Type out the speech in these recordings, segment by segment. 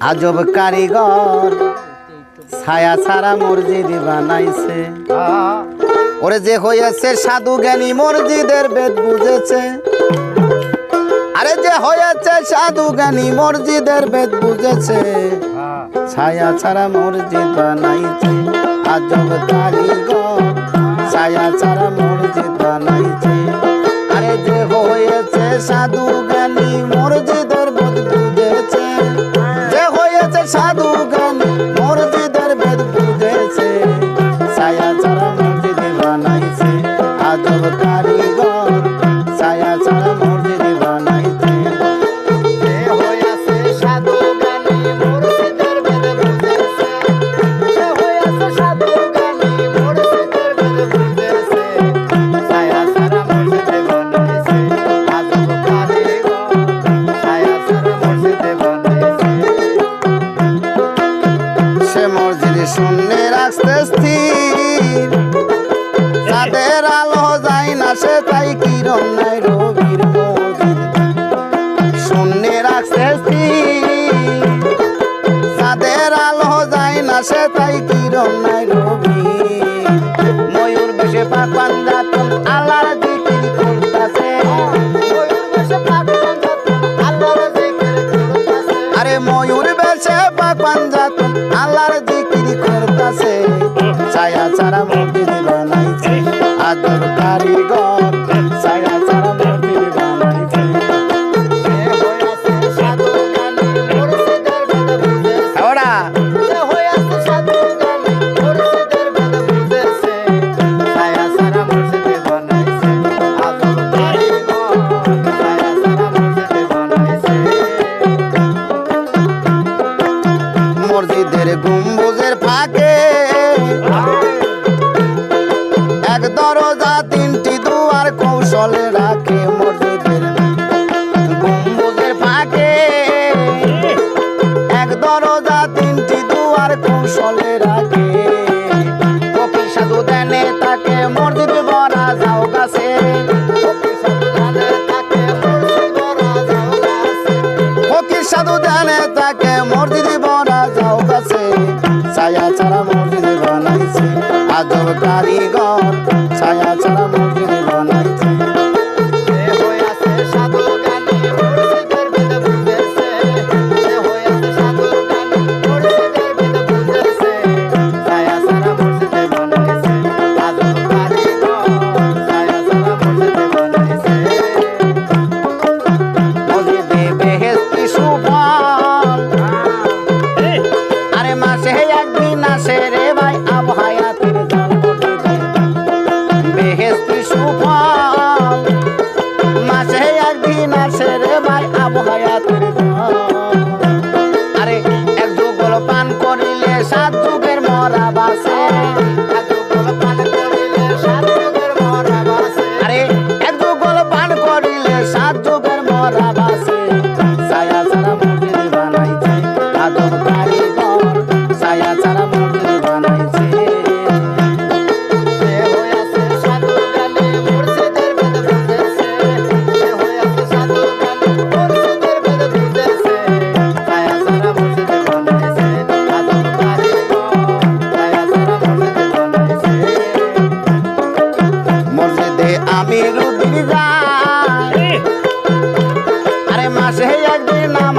আজব কারিগর, ছায়া ছাড়া মসজিদ বানাইছে। ওরে যে হয়েছে সাধু জ্ঞানী, মসজিদের বেদ বুঝেছে। আরে যে হয়েছে সাধু জ্ঞানী, মসজিদের বেদ বুঝেছে। ছায়া ছাড়া মসজিদ বানাইছে, আজব কারিগর, ছায়া ছাড়া মসজিদ বানাইছে। আরে যে হয়েছে সাধু সাধু জ্ঞানী মসজিদের বেদ বুঝেছে ছায়া ছাড়া বানাইছে আজব চাঁদের আলো যায় না সে তাই কিরণ নাই রবি। ময়ূর বেশে আল্লাহর জিকির করতাছে। আরে ময়ূর বেশে আল্লাহর জিকির করতাছে। ছায়া ছাড়া মসজিদ বানাইছে আদর কারিগর মসজিদের গম্বুজের ফাঁকে। এক দরজা, তিনটি দুয়ার কৌশলে রাখে মসজিদের গম্বুজের ফাঁকে। এক দরজা, তিনটি দুয়ার কৌশলে রাখে। সাধু দেনে তাকে মসজিদ ভরা যাও সাধু জানে তাকে আজব কারিগর ছায়া ছাড়া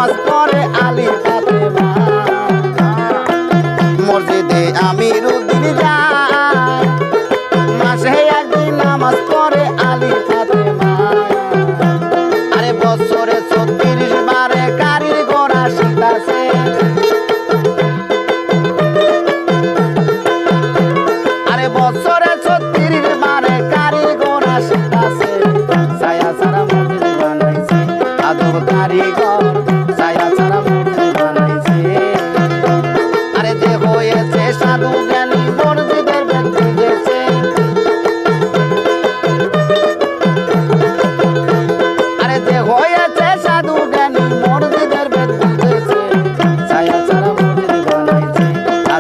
নামাজ পড়ে আলী ফাতেমা মসজিদে আমি রুদির যাই মাসে একদিন নামাজ পড়ে আলী ফাতেমা আরে বছরে ছত্রিশ বারে কারির গোড়া শিখাছে আরে বছরে ছত্রিশ বারে কারিগর আসিতাছে ছায়া সারা মসজিদ বানাইছে, আদব কারিগর।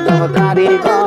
সাধকারী কর।